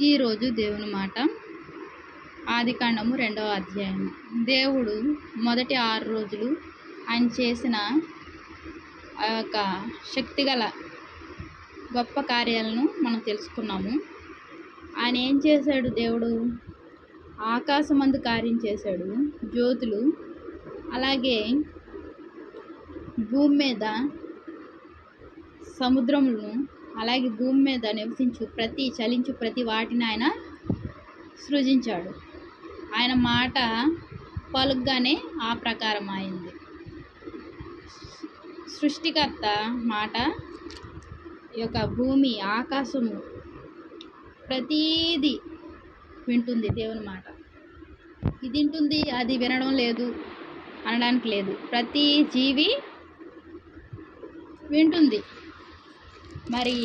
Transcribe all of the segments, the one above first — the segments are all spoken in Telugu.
ఈరోజు దేవుని మాట. ఆదికాండము రెండవ అధ్యాయం దేవుడు మొదటి ఆరు రోజులు ఆయన చేసిన ఆ యొక్క శక్తిగల గొప్ప కార్యాలను మనం తెలుసుకున్నాము. ఆయన ఏం చేశాడు దేవుడు? ఆకాశమందు కార్యం చేశాడు. జ్యోతులు అలాగే భూమి మీద సముద్రములను అలాగే భూమి మీద నివసించు ప్రతి చలించు ప్రతి వాటిని ఆయన సృజించాడు. ఆయన మాట పలుగ్గానే ఆ ప్రకారం అయింది సృష్టికర్త మాట ఈ యొక్క భూమి ఆకాశము ప్రతీది వింటుంది దేవుని మాట. ఇది వింటుంది అది వినడం లేదు అనడానికి లేదు. ప్రతి జీవి వింటుంది. మరి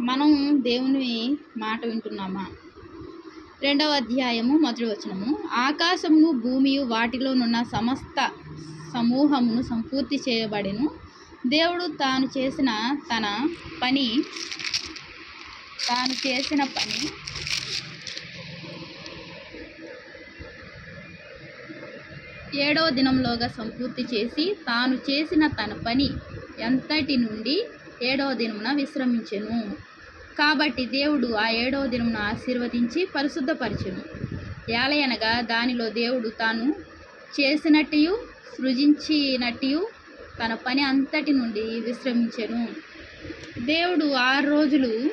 మనం దేవుని మాట వింటున్నామా? రెండవ అధ్యాయము మొదటి వచనము. ఆకాశమును భూమియు వాటిలోనున్న సమస్త సమూహమును సంపూర్తి చేయబడిను. దేవుడు తాను చేసిన తన పని తాను చేసిన పని ఏడవ దినంలోగా సంపూర్తి చేసి తాను చేసిన తన పని ఎంతటి నుండి ఏడవ దినమున విశ్రమించెను. కాబట్టి దేవుడు ఆ ఏడవ దినమున ఆశీర్వదించి పరిశుద్ధపరచెను. ఏలయనగా దానిలో దేవుడు తాను చేసినట్టు సృజించినట్టు తన పని అంతటి నుండి విశ్రమించెను. దేవుడు ఆరు రోజులు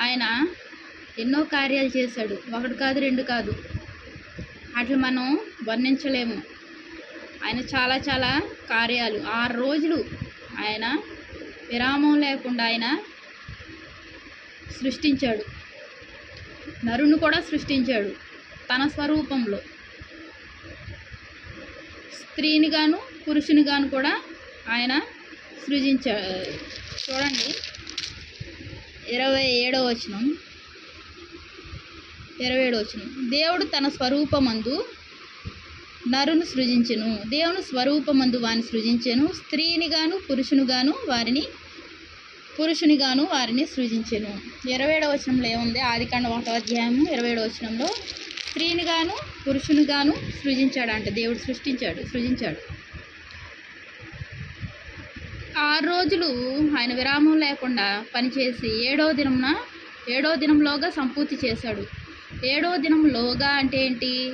ఆయన ఎన్నో కార్యాలు చేశాడు. ఒకటి కాదు రెండు కాదు. అట్లా మనం వర్ణించలేము. ఆయన చాలా చాలా కార్యాలు. ఆరు రోజులు ఆయన విరామం లేకుండా ఆయన సృష్టించాడు. నరుని కూడా సృష్టించాడు తన స్వరూపంలో. స్త్రీని గాను పురుషుని గాను కూడా ఆయన సృజించా చూడండి. ఇరవై ఏడవ వచనం. ఇరవై ఏడవ వచనం. దేవుడు తన స్వరూపమందు నరును సృజించెను. దేవుని స్వరూపమందు వారిని సృజించెను. స్త్రీనిగాను పురుషునిగాను వారిని పురుషునిగాను వారిని సృజించెను. ఇరవై వచనంలో ఏముంది? ఆదికాండ ఒకటో అధ్యాయము ఇరవై ఏడవ వచనంలో స్త్రీనిగాను పురుషునిగాను సృజించాడు అంటే దేవుడు సృష్టించాడు సృజించాడు. ఆరు రోజులు ఆయన విరామం లేకుండా పనిచేసి ఏడో దినంన ఏడో దినంలోగా సంపూర్తి చేశాడు. ఏడో దినంలోగా అంటే ఏంటి?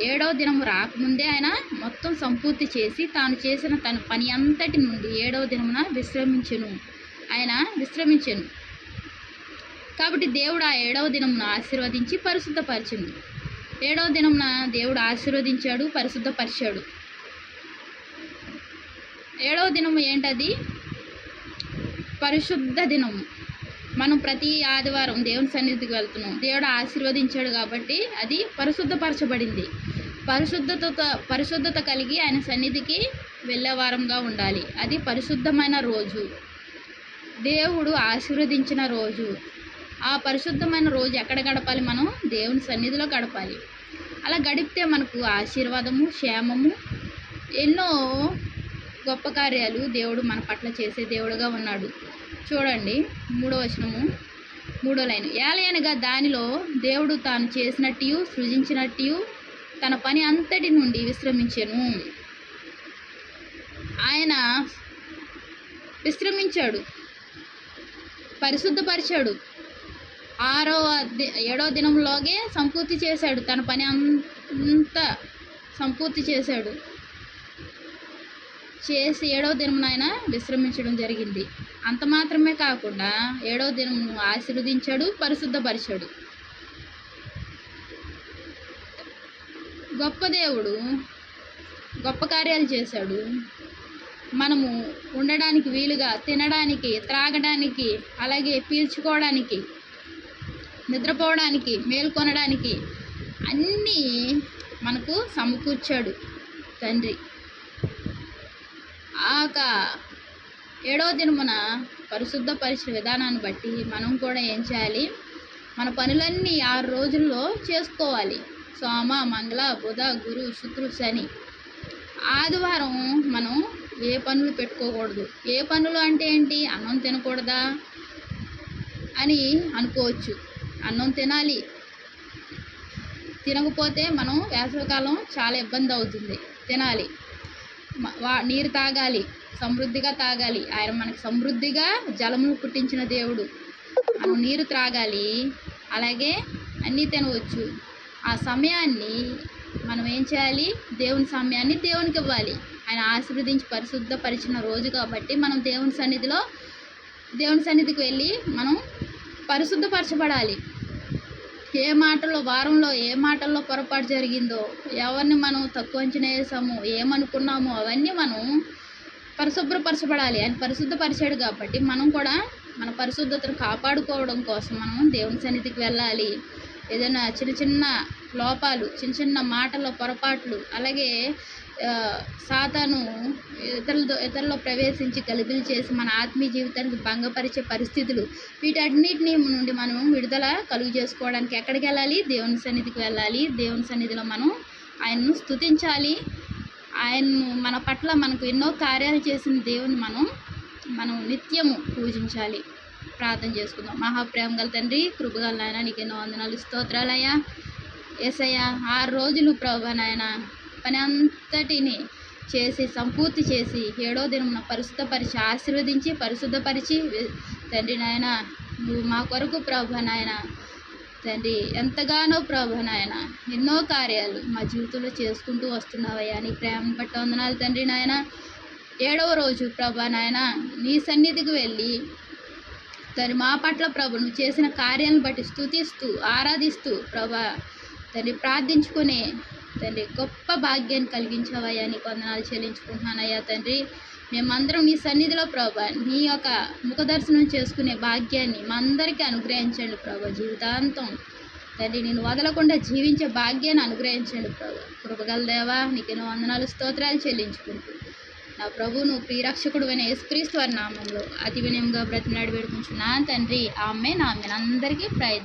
ఏడవ దినం రాకముందే ఆయన మొత్తం సంపూర్తి చేసి తాను చేసిన తన పని అంతటి నుండి ఏడవ దినమున విశ్రమించెను. ఆయన విశ్రమించను. కాబట్టి దేవుడు ఆ ఏడవ దినమున ఆశీర్వదించి పరిశుద్ధపరిచింది. ఏడవ దినమున దేవుడు ఆశీర్వదించాడు పరిశుద్ధపరిచాడు. ఏడవ దినము ఏంటది? పరిశుద్ధ దినము. మనం ప్రతి ఆదివారం దేవుని సన్నిధికి వెళ్తున్నాం. దేవుడు ఆశీర్వదించాడు కాబట్టి అది పరిశుద్ధపరచబడింది. పరిశుద్ధత పరిశుద్ధత కలిగి ఆయన సన్నిధికి వెళ్ళేవారంగా ఉండాలి. అది పరిశుద్ధమైన రోజు. దేవుడు ఆశీర్వదించిన రోజు. ఆ పరిశుద్ధమైన రోజు ఎక్కడ గడపాలి మనం? దేవుని సన్నిధిలో గడపాలి. అలా గడిపితే మనకు ఆశీర్వాదము క్షేమము ఎన్నో గొప్ప కార్యాలు దేవుడు మన పట్ల చేసే దేవుడుగా ఉన్నాడు. చూడండి మూడో వచనము మూడో లైన్. ఏలయనగా దానిలో దేవుడు తాను చేసినట్టు సృజించినట్టు తన పని అంతటి నుండి విశ్రమించెను. ఆయన విశ్రమించాడు పరిశుద్ధపరిచాడు. ఆరో ఏడో దినంలోగే సంపూర్తి చేశాడు. తన పని అంతా సంపూర్తి చేశాడు. చేసి ఏడవ దినం ఆయన విశ్రమించడం జరిగింది. అంత మాత్రమే కాకుండా ఏడవ దినం ఆశీర్వదించాడు పరిశుద్ధపరిచాడు. గొప్ప దేవుడు గొప్ప కార్యాలు చేశాడు. మనము ఉండడానికి వీలుగా తినడానికి త్రాగడానికి అలాగే పీల్చుకోవడానికి నిద్రపోవడానికి మేల్కొనడానికి అన్నీ మనకు సమకూర్చాడు తండ్రి. ఆక ఏడవ దినమున పరిశుద్ధపరిచిన విధానాన్ని బట్టి మనం కూడా ఏం చేయాలి? మన పనులన్నీ ఆరు రోజుల్లో చేసుకోవాలి. సోమ మంగళ బుధ గురు శుక్రు శని. ఆదివారం మనం ఏ పనులు పెట్టుకోకూడదు. ఏ పనులు అంటే ఏంటి? అన్నం తినకూడదా? అని అనుకోవచ్చు. అన్నం తినాలి. తినకపోతే మనం వేసవికాలం చాలా ఇబ్బంది అవుతుంది. తినాలి. వా నీరు తాగాలి. సమృద్ధిగా తాగాలి. ఆయన మనకి సమృద్ధిగా జలమును పుట్టించిన దేవుడు. మనం నీరు త్రాగాలి. అలాగే అన్నీ తినవచ్చు. ఆ సమయాన్ని మనం ఏం చేయాలి? దేవుని సమయాన్ని దేవునికి ఇవ్వాలి. ఆయన ఆశీర్వదించి పరిశుద్ధపరిచిన రోజు కాబట్టి మనం దేవుని సన్నిధిలో దేవుని సన్నిధికి వెళ్ళి మనం పరిశుద్ధపరచబడాలి. ఏ మాటలో వారంలో ఏ మాటల్లో పొరపాటు జరిగిందో ఎవరిని మనం తక్కువ అంచనా వేసామో ఏమనుకున్నామో అవన్నీ మనం పరిశుభ్రపరచబడాలి. ఆయన పరిశుద్ధపరిచాడు కాబట్టి మనం కూడా మన పరిశుద్ధతను కాపాడుకోవడం కోసం మనం దేవుని సన్నిధికి వెళ్ళాలి. ఏదైనా చిన్న చిన్న లోపాలు చిన్న చిన్న మాటల పొరపాట్లు అలాగే సాతాను ఇతరులతో ఇతరుల్లో ప్రవేశించి గలిబిలి చేసి మన ఆత్మీయ జీవితానికి భంగపరిచే పరిస్థితులు వీటన్నిటిని నుండి మనం విడుదల కలుగు చేసుకోవడానికి ఎక్కడికి వెళ్ళాలి? దేవుని సన్నిధికి వెళ్ళాలి. దేవుని సన్నిధిలో మనం ఆయన్ను స్తుతించాలి. ఆయన్ను మన పట్ల మనకు ఎన్నో కార్యాలు చేసిన దేవుని మనం మనం నిత్యము పూజించాలి. ప్రార్థన చేసుకుందాం. మహాప్రేమ గల తండ్రి కృపగల నాయన నీకు ఎన్నో వందనాలు స్తోత్రాలయ్యా. ఎసయ్యా ఆరు రోజులు ప్రభా నాయన పని అంతటిని చేసి సంపూర్తి చేసి ఏడో దినమున పరిశుద్ధపరిచి ఆశీర్వదించి పరిశుద్ధపరిచి తండ్రి నాయన నువ్వు మా కొరకు ప్రభా నాయన తండ్రి ఎంతగానో ప్రభా నాయన ఎన్నో కార్యాలు మా జీవితంలో చేసుకుంటూ వస్తున్నావయ్యా. నీ ప్రేమను బట్టి వందనాలు తండ్రి నాయన. ఏడవ రోజు ప్రభా నాయన నీ సన్నిధికి వెళ్ళి తండ్రి మా పట్ల ప్రభు నువ్వు చేసిన కార్యాలను బట్టి స్తుతిస్తూ ఆరాధిస్తూ ప్రభా తండ్రి ప్రార్థించుకునే తండ్రి గొప్ప భాగ్యాన్ని కలిగించవయ్యా. నీ వందనాలు చెల్లించుకుంటున్నానయ్యా తండ్రి. మేమందరం నీ సన్నిధిలో ప్రభా నీ యొక్క ముఖదర్శనం చేసుకునే భాగ్యాన్ని మా అందరికీ అనుగ్రహించండి ప్రభా. జీవితాంతం తండ్రి నేను వదలకుండా జీవించే భాగ్యాన్ని అనుగ్రహించండి ప్రభా. కృపగల దేవా నీకెన్నో వందనాలు స్తోత్రాలు చెల్లించుకుంటూ నా ప్రభువును ప్రియరక్షకుడు అయిన యేసుక్రీస్తు వారి నామంలో అతి వినయంగా బ్రతిమలాడి వేడుకుంటున్నాను తండ్రి ఆమె నా అందరికీ ప్రైజ్.